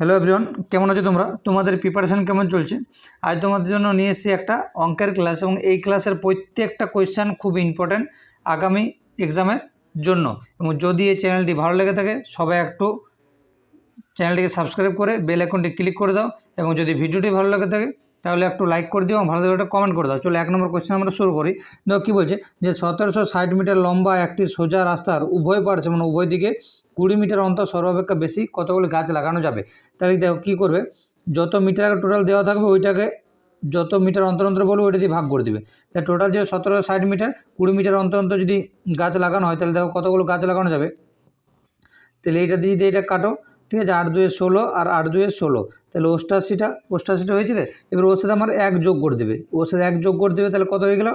Hello everyone কেমন আছো তোমরা? তোমাদের প্রিপারেশান কেমন চলছে? আজ তোমাদের জন্য নিয়ে এসেছি একটা অঙ্কের ক্লাস এবং এই ক্লাসের প্রত্যেকটা কোয়েশ্চান খুব ইম্পর্ট্যান্ট আগামী এক্সামের জন্য। এবং যদি এই চ্যানেলটি ভালো লেগে থাকে, সবাই একটু চ্যানেলটিকে সাবস্ক্রাইব করে বেল আইকনটি ক্লিক করে দাও এবং যদি ভিডিওটি ভালো লাগে থাকে, তাহলে একটু লাইক করে দিও এবং ভালো লাগলে একটা কমেন্ট করে দাও। চলো এক নম্বর কোয়েশ্চেন আমরা শুরু করি। দেখো কী বলছে যে সতেরোশো ষাট মিটার লম্বা একটি সোজা রাস্তার উভয় পার্শ্বে মানে উভয় দিকে কুড়ি মিটার অন্তর সর্বাপেক্ষা বেশি কতগুলি গাছ লাগানো যাবে? তাহলে দেখো কী করবে? যত মিটার আগে টোটাল দেওয়া থাকবে, ওইটাকে যত মিটার অন্তর অন্তর বলব, ওইটা দিয়ে ভাগ করে দিবে। তাই টোটাল যে সতেরো ষাট মিটার, কুড়ি মিটার অন্তর অন্তর যদি গাছ লাগানো হয়, তাহলে দেখো কতগুলো গাছ লাগানো যাবে? তাহলে এইটা দিয়ে দিয়ে এটা কাটো, ঠিক আছে, আট দুয়ে ষোলো আর আট দুয়ে ষোলো, তাহলে অষ্টাশিটা অষ্টাশিটা হয়েছে এবার ওর সাথে আমার এক যোগ করে দেবে। ওর সাথে এক যোগ করে দেবে, তাহলে কত হয়ে গেলো?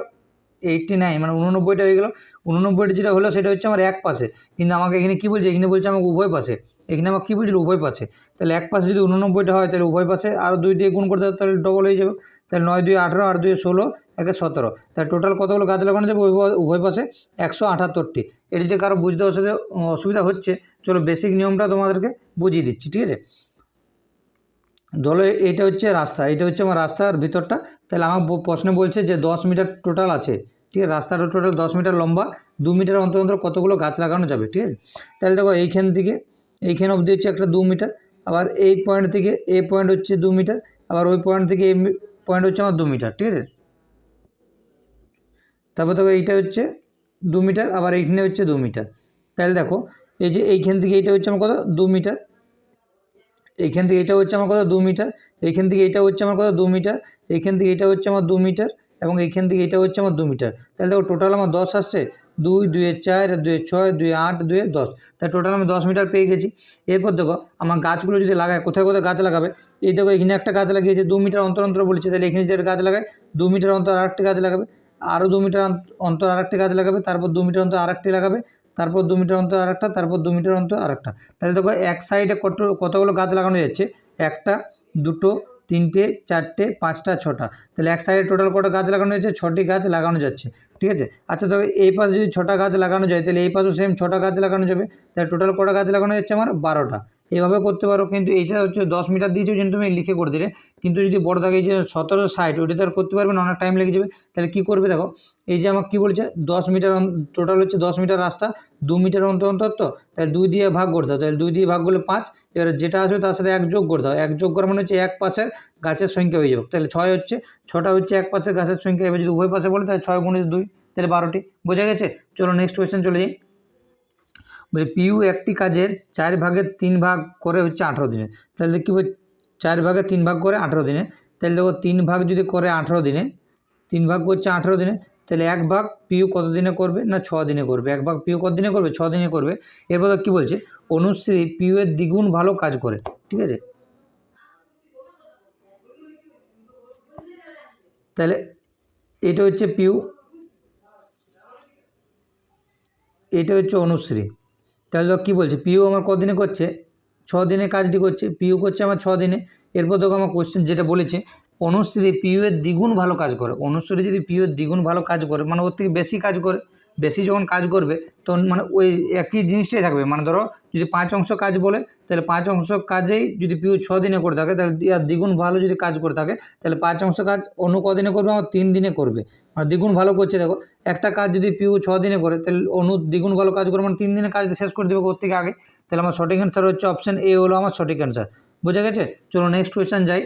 এইটটি নাইন মানে উননব্বইটা হয়ে গেলো। উননব্বইটা যেটা হলো, সেটা হচ্ছে আমার এক পাশে। কিন্তু আমাকে এখানে কী বলছে? এখানে বলছে আমাকে উভয় পাশে। এখানে আমাকে কী বলছিল? উভয় পাশে। তাহলে এক পাশে যদি উননব্বইটা হয়, তাহলে উভয় পাশে। আরও দুই দিয়ে গুণ করতে হবে, তাহলে ডবল হয়ে যাবে। তাহলে নয় দুই আঠেরো, আট দুই ষোলো, একে সতেরো। তাহলে টোটাল কতগুলো গাছ লাগানো যাবে? উভয়- পাশে একশো আটাত্তরটি। এটি যদি কারও বুঝতে অসুবিধা অসুবিধা হচ্ছে, চলো বেসিক নিয়মটা তোমাদেরকে বুঝিয়ে দিচ্ছি, ঠিক আছে? ধরো এটা হচ্ছে রাস্তা। এটা হচ্ছে আমার রাস্তার ভিতরটা। তাহলে আমার প্রশ্নে বলছে যে দশ মিটার টোটাল আছে। ঠিক আছে? রাস্তাটা টোটাল দশ মিটার লম্বা, দু মিটার অন্তর অন্তর কতগুলো গাছ লাগানো যাবে, ঠিক আছে? তাহলে দেখো এইখান থেকে, এইখানে অবধি হচ্ছে একটা দু মিটার, আবার এই পয়েন্ট থেকে এই পয়েন্ট হচ্ছে দু মিটার, আবার ওই পয়েন্ট থেকে এই পয়েন্ট হচ্ছে আমার দু মিটার, ঠিক আছে? তারপর দেখো এইটা হচ্ছে দু মিটার, আবার এইখানে হচ্ছে দু মিটার। তাহলে দেখো, এই যে এইখান থেকে এইটা হচ্ছে আমার কত? দু মিটার। এইখান থেকে এটা হচ্ছে আমার কত? দু মিটার। এইখান থেকে এটা হচ্ছে আমার কত? দু মিটার। এইখান থেকে এটা হচ্ছে আমার দু মিটার। এবং এইখান থেকে এটা হচ্ছে আমার দু মিটার। তাহলে দেখো টোটাল আমার দশ আসছে, দুই, দুয়ে চার, দুয়ে ছয়, দুয়ে আট, দুয়ে দশ। তাহলে টোটাল আমি দশ মিটার পেয়ে গেছি। এরপর দেখো আমার গাছগুলো যদি লাগায়, কোথায় কোথায় গাছ লাগাবে? এই দেখো এখানে একটা গাছ লাগিয়েছে, দু মিটার অন্তর অন্তর বলেছে। তাহলে এখানে যদি একটা গাছ লাগায়, দু মিটার অন্তর আরেকটি গাছ লাগাবে। আরও দু মিটার অন্ত- অন্তর আরেকটি গাছ লাগাবে, তারপর দু মিটার অন্তর আরেকটি লাগাবে, তারপর দু মিটার অন্তর আরেকটা, তারপর দু মিটার অন্তর আরেকটা। তাহলে দেখো এক সাইডে কত কতগুলো গাছ লাগানো যাচ্ছে? একটা, দুটো তিনটে, চারটে, পাঁচটা, ছটা। তাহলে এক সাইডে টোটাল কটা গাছ লাগানো যাচ্ছে ছটি গাছ লাগানো যাচ্ছে। ঠিক আছে? আচ্ছা তবে এই পাশে যদি ছটা গাছ লাগানো যায়, তাহলে এই পাশেও সেম ছটা গাছ লাগানো যাবে। তাহলে টোটাল কটা গাছ লাগানো যাচ্ছে? আমার বারোটা। এইভাবে করতে পারো, কিন্তু এইটা হচ্ছে দশ মিটার দিয়েছে ওই তুমি লিখে করে দিলে। কিন্তু যদি বড় থাকে যে সতেরো ষাট, ওইটা তো আর করতে পারবে না, অনেক টাইম লেগে যাবে। তাহলে কী করবে দেখো, এই যে আমাকে কী বলছে, দশ মিটার টোটাল হচ্ছে দশ মিটার রাস্তা, দু মিটার অন্তর অন্তর তো, তাহলে দুই দিয়ে ভাগ করে দাও, তাহলে দুই দিয়ে ভাগ করলে পাঁচ, এবার যেটা আসবে তার সাথে এক যোগ করে দাও, এক যোগ করা মানে হচ্ছে এক পাশের গাছের সংখ্যা হয়ে যাবে। তাহলে ছয় হচ্ছে, ছটা হচ্ছে এক পাশের গাছের সংখ্যা, এবার যদি উভয় পাশে বলে তাহলে ছয় গুণে দুই, তাহলে বারোটি, বোঝা গেছে? চলো নেক্সট কোয়েশ্চেন চলে যাই। পিউ একটি কাজের চার ভাগের তিন ভাগ করে হচ্ছে আঠেরো দিনে। তাহলে কী চার ভাগে তিন ভাগ করে আঠেরো দিনে। তাহলে দেখো তিন ভাগ যদি করে আঠেরো দিনে, তিন ভাগ করছে আঠেরো দিনে, তাহলে এক ভাগ পিউ কত দিনে করবে? না, ছ দিনে করবে। এক ভাগ পিউ কত দিনে করবে? ছ দিনে করবে। এরপর কী বলছে? অনুশ্রী পিউ এর দ্বিগুণ ভালো কাজ করে। ঠিক আছে? তাহলে এটা হচ্ছে পিউ, এটা হচ্ছে অনুশ্রী। তাহলে দেখো কী বলছে? পিও আমার কদিনে করছে? ছ দিনে কাজটি করছে। পিও করছে আমার ছ দিনে এরপর দেখো আমার কোশ্চেন যেটা বলেছে, অনুশ্রী পিউ এর দ্বিগুণ ভালো কাজ করে। অনুশ্রী যদি পিউ এর দ্বিগুণ ভালো কাজ করে মানে ওর থেকে বেশি কাজ করে বেশি যখন কাজ করবে, তখন মানে ওই একই জিনিসটাই থাকবে। মানে ধরো যদি পাঁচ অংশ কাজ বলে, তাহলে পাঁচ অংশ কাজেই যদি পিউ ছ দিনে করে থাকে, তাহলে আর দ্বিগুণ ভালো যদি কাজ করে থাকে, তাহলে পাঁচ অংশ কাজ অনু কদিনে করবে আমার তিন দিনে করবে। মানে দ্বিগুণ ভালো করছে দেখো, একটা কাজ যদি পিউ ছ দিনে করে, তাহলে অনু দ্বিগুণ ভালো কাজ করে মানে তিন দিনে কাজ শেষ করে দেবে ওর থেকে আগে। তাহলে আমার সঠিক অ্যান্সার হচ্ছে অপশান এ হলো আমার সঠিক অ্যান্সার বোঝা গেছে? চলো নেক্সট কোয়েশ্চেন যাই।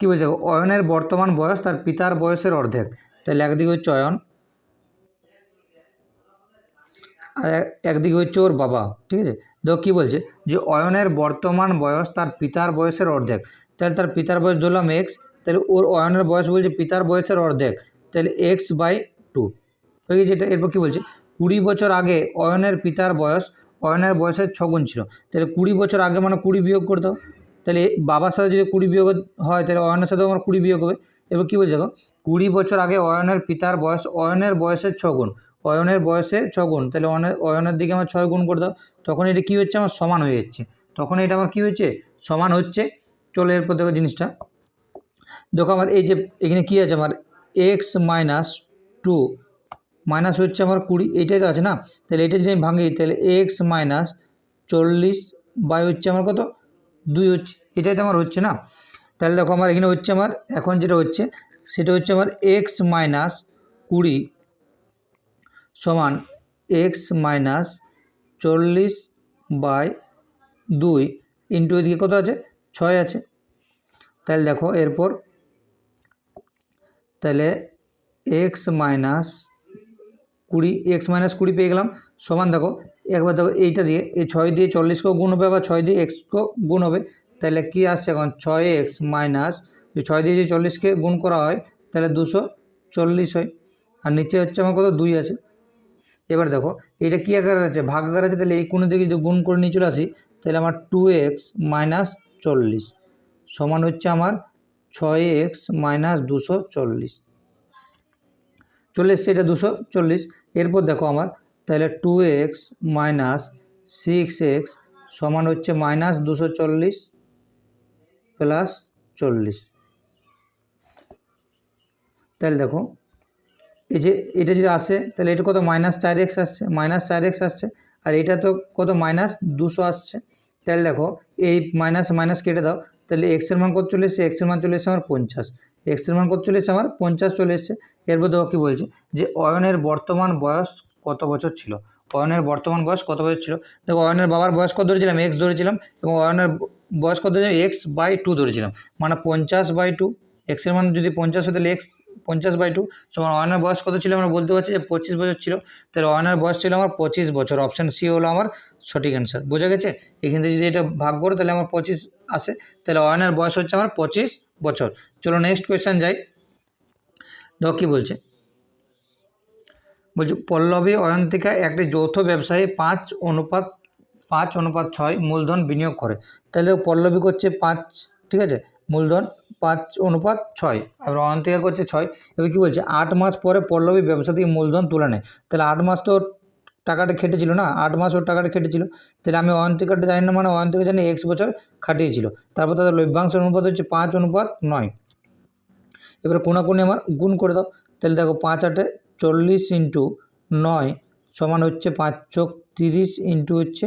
কী বলছে? অয়নের বর্তমান বয়স তার পিতার বয়সের অর্ধেক। তাহলে একদিকে হচ্ছে অয়ন, আর একদিকে হচ্ছে ওর বাবা, ঠিক আছে? দেখো কী বলছে? যে অয়নের বর্তমান বয়স তার পিতার বয়সের অর্ধেক। তাহলে তার পিতার বয়স ধরলাম এক্স তাহলে ওর অয়নের বয়স বলছে পিতার বয়সের অর্ধেক। তাহলে এক্স বাই টু হয়ে গেছে এটা, এরপর কী বলছে? কুড়ি বছর আগে অয়নের পিতার বয়স, অয়নের বয়সের ছগুণ ছিল। তাহলে কুড়ি বছর আগে মানে কুড়ি বিয়োগ করে দাও। তাহলে বাবার সাথে যদি কুড়ি বিয়োগ হয়, তাহলে অয়নের সাথেও আমার কুড়ি বিয়োগ হবে। এবার কী বলছে দেখো? কুড়ি বছর আগে অয়নের পিতার বয়স, অয়নের বয়সের ছগুণ অয়নের বয়সে ছগুণ তাহলে অয়নের অয়নের দিকে আমার ছয় গুণ করে দাও। তখন এটা কী হচ্ছে? আমার সমান হয়ে যাচ্ছে। তখন এটা আমার কী হচ্ছে? সমান হচ্ছে। চলে এরপর দেখো জিনিসটা। দেখো আমার এই যে এখানে কী আছে? আমার এক্স মাইনাস টু মাইনাস হচ্ছে আমার কুড়ি। এইটাই তো আছে না? তাহলে এটা যদি আমি ভাঙি, তাহলে এক্স মাইনাস চল্লিশ বাই হচ্ছে আমার কত? দুই হচ্ছে, এটাই তো আমার হচ্ছে না? তাহলে দেখো আমার এখানে হচ্ছে আমার, এখন যেটা হচ্ছে, সেটা হচ্ছে আমার এক্স মাইনাস কুড়ি সমান এক্স মাইনাস চল্লিশ বাই দুই ইন্টু এদিকে কত আছে? ছয় আছে। তাহলে দেখো, এরপর তাহলে এক্স মাইনাস কুড়ি, এক্স মাইনাস কুড়ি পেয়ে গেলাম। সমান দেখো, একবার দেখো এইটা দিয়ে, এই ছয় দিয়ে চল্লিশকেও গুণ হবে, আবার ছয় দিয়ে এক্সকেও গুণ হবে। তাহলে কী আসছে এখন? ছয় এক্স মাইনাস ছয় দিয়ে যদি চল্লিশকে গুণ করা হয়, তাহলে দুশো চল্লিশ হয়। আর নিচে হচ্ছে আমার কত? দুই আছে। এবার দেখো এটা কী আকার আছে? ভাগ আকার আছে, তাহলে এই কোনো দিকে যদি গুণ করে নিয়ে চলে আসি, তাহলে আমার টু এক্স মাইনাস চল্লিশ সমান হচ্ছে আমার ছয় এক্স মাইনাস দুশো চল্লিশ। চলে এসছে এটা দুশো চল্লিশ। এরপর দেখো আমার, তাহলে two x minus six x সমান হচ্ছে মাইনাস দুশো চল্লিশ প্লাস চল্লিশ। তাহলে দেখো, এই যে এটা যদি আসে, তাহলে এটা কত? মাইনাস চার এক্স আসছে মাইনাস চার এক্স আসছে, আর এটা তো কত? মাইনাস দুশো আসছে। তাহলে দেখো, এই মাইনাস মাইনাস কেটে দাও, তাহলে এক্সের মান কত চলে এসছে? এক্সের মান চলে এসছে আমার পঞ্চাশ। এক্সের মান কত চলে এসছে? আমার পঞ্চাশ চলে এসছে। এরপর দেখো কী বলছে, যে অয়নের বর্তমান বয়স কত বছর ছিল? অয়নের বর্তমান বয়স কত বছর ছিল? দেখো, অয়নের বাবার বয়স কত ধরেছিলাম? এক্স ধরেছিলাম এবং অয়নের বয়স কত ধরেছিলাম? এক্স বাই টু ধরেছিলাম। মানে পঞ্চাশ বাই টু এক্সের মান যদি পঞ্চাশ হতো তাহলে এক্স পঞ্চাশ বাই টু সমান অয়নের বয়স কত ছিল? আমরা বলতে পারছি যে পঁচিশ বছর ছিল। তাহলে অয়নের বয়স ছিল আমার পঁচিশ বছর। অপশান সি হলো আমার সঠিক অ্যান্সার বোঝা গেছে? এখান থেকে যদি এটা ভাগ করো, তাহলে আমার পঁচিশ আসে। তাহলে অয়নের বয়স হচ্ছে আমার পঁচিশ বছর। চলো নেক্সট কোয়েশ্চেন যাই। দেখো কী বলছে? বলছি পল্লবী অয়ন্তিকা একটি যৌথ ব্যবসায়ী পাঁচ অনুপাত পাঁচ অনুপাত ছয় মূলধন বিনিয়োগ করে। তাহলে পল্লবী করছে পাঁচ, ঠিক আছে? মূলধন পাঁচ অনুপাত ছয়, আর অয়ন্তিকা করছে ছয়। এবার কী বলছে? আট মাস পরে পল্লবী ব্যবসা থেকে মূলধন তুলে নেয়। তাহলে আট মাস তো টাকাটা খেটেছিল না, আট মাস ওর টাকাটা খেটেছিল। তাহলে আমি অয়ন্তিকাটা জানি না মানে অয়ন্তিকা জানি এক্স বছর খাটিয়েছিল। তারপর তাদের লভ্যাংশ অনুপাত হচ্ছে পাঁচ অনুপাত নয়। এবার কোনাকুনি আমার গুণ করে দাও। তাহলে দেখো পাঁচ আটে চল্লিশ ইন্টু নয় সমান হচ্ছে পাঁচ চোখ তিরিশ ইন্টু হচ্ছে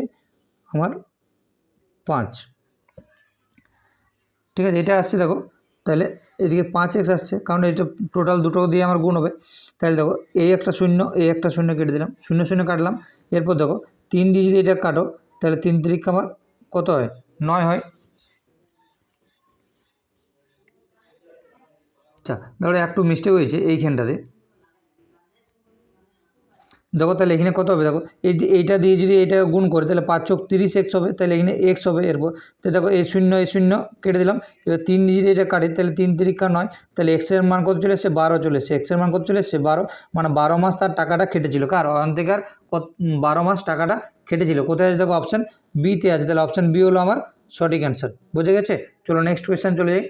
আমার পাঁচ। ঠিক আছে, এটা আসছে দেখো। তাহলে এদিকে পাঁচ এক্স আসছে, কারণ এটা টোটাল দুটো দিয়ে আমার গুণ হবে। তাহলে দেখো, এই একটা শূন্য, এই একটা শূন্য কেটে দিলাম, শূন্য শূন্য কাটলাম, এরপর দেখো, তিন দিয়ে যদি এটা কাটো, তাহলে তিন তারিখ আমার কত হয়? নয় হয়। আচ্ছা ধরো একটু মিস্টেক হয়েছে এইখানটাতে দেখো তাহলে এখানে কত হবে? দেখো, এই যে এইটা দিয়ে যদি এটা গুণ করে, তাহলে পাঁচ চোখ তিরিশ এক্স হবে, তাহলে এখানে এক্স হবে এরপর। তো দেখো, এই শূন্য এই শূন্য কেটে দিলাম। এবার তিন দিয়ে যদি এটা কাটি, তাহলে তিন তিরিকা নয়, তাহলে এক্সের মান কত চলে এসছে? বারো চলে এসছে। এক্সের মান কত চলে এসছে? বারো। মানে বারো মাস তার টাকাটা কেটেছিল কার? অয়ন্তিকার কত বারো মাস টাকাটা কেটেছিল কোথায় আছে দেখো অপশান বিতে আছে। তাহলে অপশান বি হলো আমার সঠিক অ্যান্সার বুঝে গেছে? চলো নেক্সট কোয়েশ্চেন চলে যাই।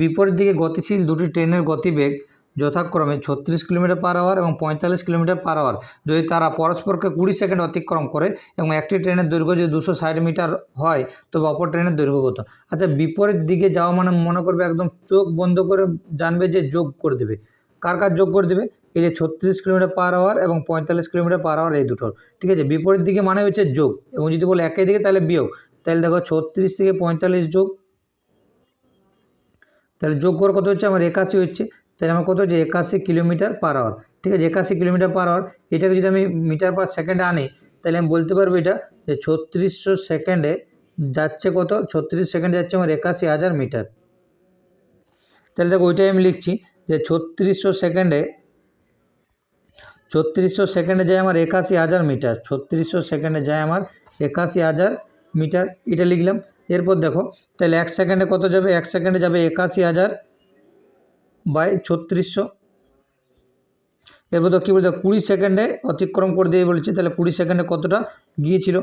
বিপরীত দিকে গতিশীল দুটি ট্রেনের গতিবেগ যথাক্রমে ছত্রিশ কিলোমিটার পার আওয়ার এবং পঁয়তাল্লিশ কিলোমিটার পার আওয়ার যদি তারা পরস্পরকে কুড়ি সেকেন্ড অতিক্রম করে এবং একটি ট্রেনের দৈর্ঘ্য যদি দুশো ষাট মিটার হয়, তবে অপর ট্রেনের দৈর্ঘ্য কত? আচ্ছা বিপরীত দিকে যাওয়া মানে মনে করবে একদম চোখ বন্ধ করে জানবে যে যোগ করে দেবে। কার কার যোগ করে দেবে? এই যে ছত্রিশ কিলোমিটার পার আওয়ার এবং পঁয়তাল্লিশ কিলোমিটার পার আওয়ার এই দুটোর। ঠিক আছে? বিপরীত দিকে মানে হচ্ছে যোগ। এবং যদি বলে একই দিকে তাহলে বিয়োগ। তাহলে দেখো ছত্রিশ থেকে পঁয়তাল্লিশ যোগ। তাহলে যোগ করে কত হচ্ছে? আমার একাশি হচ্ছে। তাহলে আমার কত হচ্ছে? একাশি কিলোমিটার পার আওয়ার ঠিক আছে, একাশি কিলোমিটার পার আওয়ার এটাকে যদি আমি মিটার পার সেকেন্ডে আনি, তাহলে আমি বলতে পারব এটা যে ছত্রিশশো সেকেন্ডে যাচ্ছে কত? ছত্রিশ সেকেন্ডে যাচ্ছে আমার একাশি হাজার মিটার তাহলে দেখো ওইটাই আমি লিখছি যে ছত্রিশশো সেকেন্ডে ছত্রিশশো সেকেন্ডে যায় আমার একাশি হাজার মিটার ছত্রিশশো সেকেন্ডে যায় আমার একাশি হাজার মিটার এটা লিখলাম। এরপর দেখো, তাহলে এক সেকেন্ডে কত যাবে? এক সেকেন্ডে যাবে একাশি হাজার বাই ছত্রিশশো। এরপর তো কী বলতে কুড়ি সেকেন্ডে অতিক্রম করে দিয়ে বলেছে, তাহলে কুড়ি সেকেন্ডে কতটা গিয়েছিল?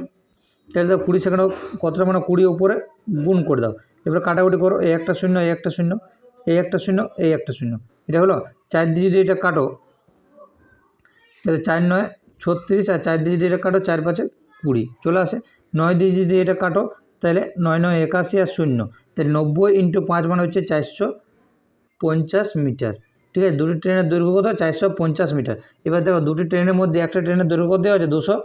তাহলে দেখো কুড়ি সেকেন্ডে কতটা মানে কুড়ি উপরে গুণ করে দাও। এবার কাটাকুটি করো এই একটা শূন্য এই একটা শূন্য এই একটা শূন্য এই একটা শূন্য। এটা হলো চার দিয়ে যদি এটা কাটো, তাহলে চার নয় ছত্রিশ আর চার দিয়ে যদি এটা কাটো, চার পাঁচে কুড়ি। চলে আসে, নয় দিয়ে যদি এটা কাটো, তাহলে নয় নয় একাশি আর শূন্য। তাহলে নব্বই ইন্টু পাঁচ মানে হচ্ছে চারশো পঞ্চাশ মিটার, ঠিক আছে? দুটি ট্রেনের দৈর্ঘ্য কত? চারশো পঞ্চাশ মিটার। এবার দেখো, দুটি ট্রেনের মধ্যে একটা ট্রেনের দৈর্ঘ্য কত দেওয়া আছে, দুশো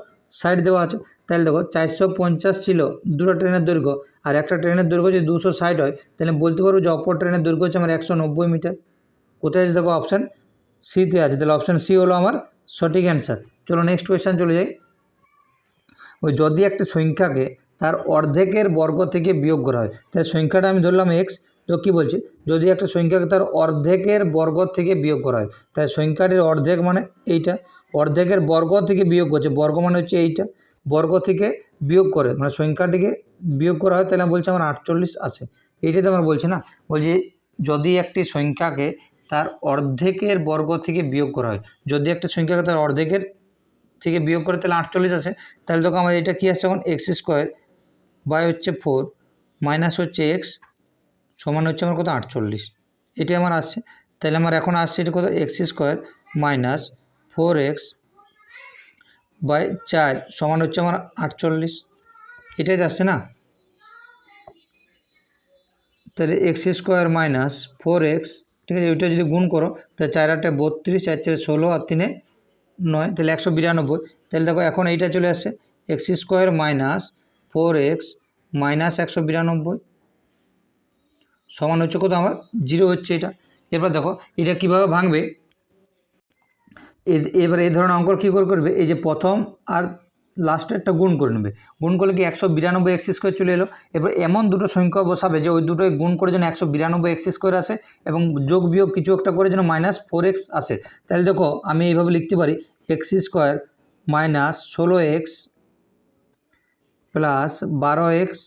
ষাট দেওয়া আছে। তাহলে দেখো, চারশো পঞ্চাশ ছিল দুটো ট্রেনের দৈর্ঘ্য, আর একটা ট্রেনের দৈর্ঘ্য যদি দুশো ষাট হয়, তাহলে বলতে পারব যে অপর ট্রেনের দৈর্ঘ্য হচ্ছে আমার একশো নব্বই মিটার। কোথায় আছে দেখো অপশান সিতে আছে। তাহলে অপশান সি হলো আমার সঠিক অ্যান্সার চলো নেক্সট কোয়েশ্চেন চলে যাই। ওই যদি একটা সংখ্যাকে তার অর্ধেকের বর্গ থেকে বিয়োগ করা হয়, তাহলে সংখ্যাটা আমি ধরলাম এক্স তো কী বলছি? যদি একটা সংখ্যাকে তার অর্ধেকের বর্গ থেকে বিয়োগ করা হয় তাই সংখ্যাটির অর্ধেক মানে এইটা, অর্ধেকের বর্গ থেকে বিয়োগ করছে, বর্গ মানে হচ্ছে এইটা, বর্গ থেকে বিয়োগ করে মানে সংখ্যাটিকে বিয়োগ করা হয়, তাহলে বলছি আমার আটচল্লিশ আসে এইটাই তো আমার বলছি না? বলছি যদি একটি সংখ্যাকে তার অর্ধেকের বর্গ থেকে বিয়োগ করা হয়, যদি একটা সংখ্যাকে তার অর্ধেকের থেকে বিয়োগ করে, তাহলে আটচল্লিশ আছে। তাহলে দেখো আমার এটা কী আসছে এখন? এক্স স্কোয়ার বাই হচ্ছে ফোর, মাইনাস হচ্ছে এক্স সমান হচ্ছে আমার কত? আটচল্লিশ। এটাই আমার আসছে। তাহলে আমার এখন আসছে এটা কত? X square minus four x by চার সমান হচ্ছে আমার আটচল্লিশ। এটাই আসছে না? তাহলে x square minus four x, ঠিক আছে, ওইটা যদি গুণ করো, তাহলে চার আটটা বত্রিশ, চার চারে ষোলো আর তিনে নয়, তাহলে একশো বিরানব্বই। তাহলে দেখো এখন এইটা চলে আসছে। X square minus four x minus একশো বিরানব্বই। সমান হচ্ছে কত আমার? জিরো হচ্ছে এটা। এরপর দেখো, এটা কীভাবে ভাঙবে? এবার এই ধরনের অঙ্ক কী করে করবে? এই যে প্রথম আর লাস্টেরটা গুণ করে নেবে। গুণ করলে কি একশো বিরানব্বই এক্স স্কোয়ার চলে এলো? এবার এমন দুটো সংখ্যা বসাবে যে ওই দুটোই গুণ করে যেন একশো বিরানব্বই এক্স স্কোয়ার আসে এবং যোগ বিয়োগ কিছু একটা করে যেন মাইনাস ফোর এক্স আসে। তাহলে দেখো, আমি এইভাবে লিখতে পারি এক্স স্কোয়ার মাইনাস ষোলো এক্স প্লাস বারো এক্স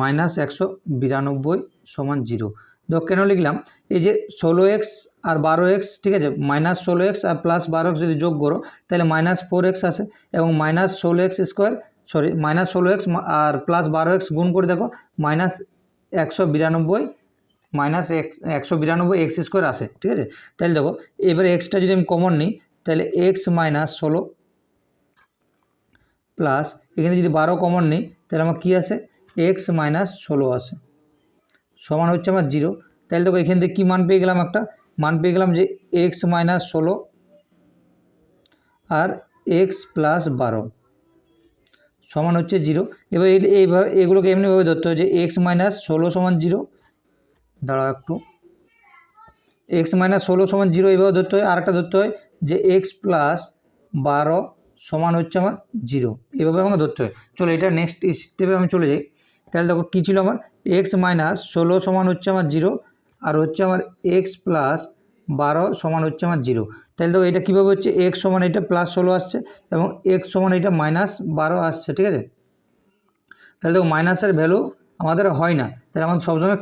মাইনাস একশো বিরানব্বই সমান জিরো। তো কেন লিখলাম? এই যে ষোলো এক্স আর বারো এক্স, ঠিক আছে? মাইনাস ষোলো এক্স আর প্লাস বারো এক্স যদি যোগ করো, তাহলে মাইনাস ফোর এক্স আসে এবং মাইনাস ষোলো এক্স স্কোয়ার সরি মাইনাস ষোলো এক্স আর প্লাস বারো এক্স গুণ করে দেখো, মাইনাস একশো বিরানব্বই, মাইনাস এক্স একশো বিরানব্বই এক্স স্কোয়ার আসে ঠিক আছে? তাহলে দেখো, এবারে এক্সটা যদি আমি কমন নিই, তাহলে এক্স মাইনাস ষোলো প্লাস এখানে যদি বারো কমন নিই, তাহলে আমার কী আসে এক্স মাইনাস ষোলো আসে সমান হচ্ছে আমার জিরো তাহলে দেখো এখান থেকে কী মান পেয়ে গেলাম একটা? মান পেয়ে গেলাম যে এক্স মাইনাস ষোলো আর এক্স প্লাস বারো। সমান হচ্ছে জিরো এবার এই এইভাবে এগুলোকে এমনিভাবে ধরতে হয় যে এক্স মাইনাস ষোলো সমান জিরো দাঁড়াও একটু। এক্স মাইনাস ষোলো সমান জিরো এইভাবে ধরতে হয়। আর একটা ধরতে হয় যে এক্স প্লাস বারো সমান হচ্ছে আমার জিরো এভাবে আমাকে ধরতে হয়। চলো এটা নেক্সট স্টেপে আমি চলে যাই। তাহলে দেখো কী ছিল আমার? এক্স মাইনাস ষোলো সমান হচ্ছে আমার জিরো আর হচ্ছে আমার এক্স প্লাস বারো সমান হচ্ছে আমার জিরো তাহলে দেখো এটা কীভাবে হচ্ছে? এক্স সমান এটা প্লাস ষোলো আসছে এবং এক্স সমান এটা মাইনাস বারো আসছে, ঠিক আছে? তাহলে দেখো মাইনাসের ভ্যালু আমাদের হয় না। তাহলে আমাদের সবসময়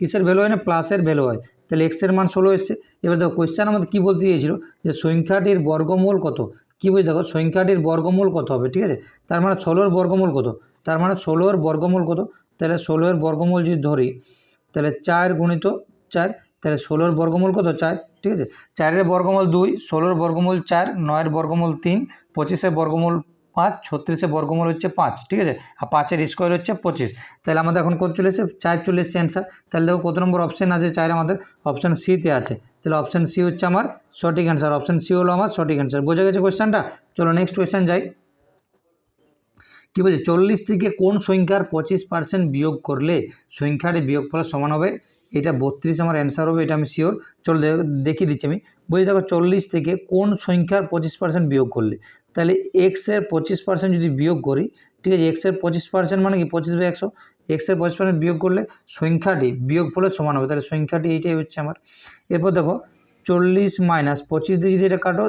কিসের ভ্যালু হয় না? প্লাসের ভ্যালু হয়। তাহলে এক্সের মান ষোলো এসছে। এবার দেখো কোয়েশ্চেন আমাদের কী বলতে চেয়েছিল? যে সংখ্যাটির বর্গমূল কত? কী বলছি দেখো? সংখ্যাটির বর্গমূল কত হবে, ঠিক আছে? তার মানে ষোলোর বর্গমূল কত? তার মানে ষোলোর বর্গমূল কত? তাহলে ষোলোর বর্গমূল যদি ধরি, তাহলে চার গুণিত চার, তাহলে ষোলোর বর্গমূল কত? চার, ঠিক আছে? চারের বর্গমূল দুই ষোলোর বর্গমূল চার নয়ের বর্গমূল তিন পঁচিশের বর্গমূল পাঁচ ছত্রিশের বর্গমূল হচ্ছে পাঁচ, ঠিক আছে? আর পাঁচের স্কোয়ার হচ্ছে পঁচিশ। তাহলে আমাদের এখন কত চলে এসেছে? চার চলে এসছে অ্যান্সার তাহলে দেখো কত নম্বর অপশান আছে চার আমাদের? অপশান সিতে আছে। তাহলে অপশান সি হচ্ছে আমার সঠিক অ্যান্সার অপশান সি হলো আমার সঠিক অ্যান্সার বোঝা গেছে কোয়েশ্চেনটা চলো নেক্সট কোয়েশ্চেন যাই। কী বলছে? চল্লিশ থেকে কোন সংখ্যার পঁচিশ পার্সেন্ট বিয়োগ করলে সংখ্যাটি বিয়োগফল সমান হবে? এটা বত্রিশ আমার অ্যান্সার হবে, এটা আমি শিওর চল দেখিয়ে দিচ্ছি আমি। বলছি দেখো, চল্লিশ থেকে কোন সংখ্যার পঁচিশ পার্সেন্ট বিয়োগ করলে? তাহলে এক্সের পঁচিশ পার্সেন্ট যদি বিয়োগ করি, ঠিক আছে এক্সের পঁচিশ পার্সেন্ট মানে কি? পঁচিশ বাই একশো। এক্সের পঁচিশ পার্সেন্ট বিয়োগ করলে সংখ্যাটি বিয়োগ ফলের সমান হবে। তাহলে সংখ্যাটি এইটাই হচ্ছে আমার। এরপর দেখো, চল্লিশ মাইনাস পঁচিশ দিয়ে যদি এটা কাটো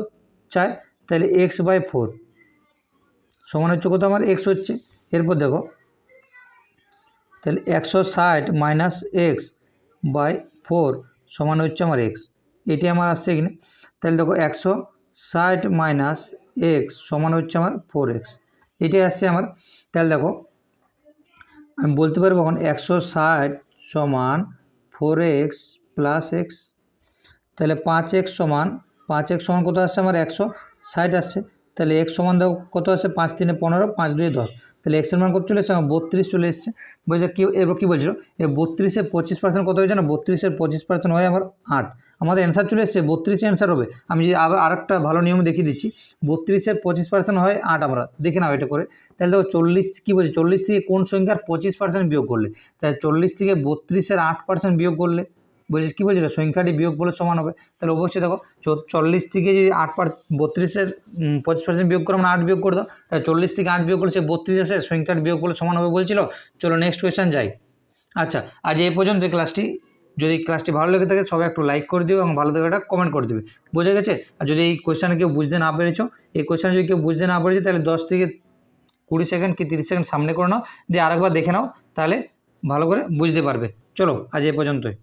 চায় তাহলে এক্স বাই ফোর সমান হচ্ছে কত আমার এক্স হচ্ছে। এরপর দেখো, তাহলে একশো ষাট মাইনাস এক্স বাই ফোর সমান হচ্ছে আমার এক্স এটি আমার আসছে এখানে। তাহলে দেখো, একশো ষাট মাইনাস এক্স সমান হচ্ছে আমার ফোর এক্স এটাই আসছে আমার। তাহলে দেখো, আমি বলতে পারব এখন একশো ষাট সমান ফোর এক্স প্লাস এক্স তাহলে পাঁচ এক্স সমান, পাঁচ এক্স সমান কত আসছে আমার? একশো ষাট আসছে। তাহলে এক্স সমান দেখো কত আছে? পাঁচ তিনে পনেরো, পাঁচ দুয়ে দশ। তাহলে এক্সের মান কত চলে এসছে? আমার বত্রিশ চলে এসছে। বলছে কি, এবার কী বলছিল? এ বত্রিশে পঁচিশ পার্সেন্ট কত হয়েছে না বত্রিশের পঁচিশ পার্সেন্ট হয় আমার আট। আমাদের অ্যান্সার চলে এসছে, বত্রিশে অ্যান্সার হবে। আমি যদি আবার আরেকটা ভালো নিয়ম দেখিয়ে দিচ্ছি। বত্রিশের পঁচিশ পার্সেন্ট হয় আট আমরা। দেখে নাও এটা করে। তাহলে দেখো চল্লিশ, কী বলছে? চল্লিশ থেকে কোন সংখ্যার পঁচিশ পার্সেন্ট বিয়োগ করলে? তাহলে চল্লিশ থেকে বত্রিশের আট পার্সেন্ট বিয়োগ করলে বলছিস কী বলছিল সংখ্যাটি বিয়োগ বলে সমান হবে। তাহলে অবশ্যই দেখো চল্লিশ থেকে যদি আট পার বত্রিশের পঁচিশ পার্সেন্ট বিয়োগ করে আমরা আট বিয়োগ করে দাও, তাহলে চল্লিশ থেকে আট বিয়োগ করলে সে বত্রিশ আসে সংখ্যার বিয়োগ বলে সমান হবে বলছিল। চলো নেক্সট কোয়েশ্চেন যাই। আচ্ছা আজ এই পর্যন্ত ক্লাসটি যদি ক্লাসটি ভালো লেগে থাকে, সবাই একটু লাইক করে দিও এবং ভালো থেকে একটা কমেন্ট করে দেবে। বোঝা গেছে? আর যদি এই কোয়েশ্চেনে কেউ বুঝতে না পেরেছ, এই কোয়েশ্চেন যদি কেউ বুঝতে না পেরেছ, তাহলে দশ থেকে কুড়ি সেকেন্ড কি তিরিশ সেকেন্ড সামনে করে নাও, দিয়ে আরেকবার দেখে নাও, তাহলে ভালো করে বুঝতে পারবে। চলো, আজ এ পর্যন্তই।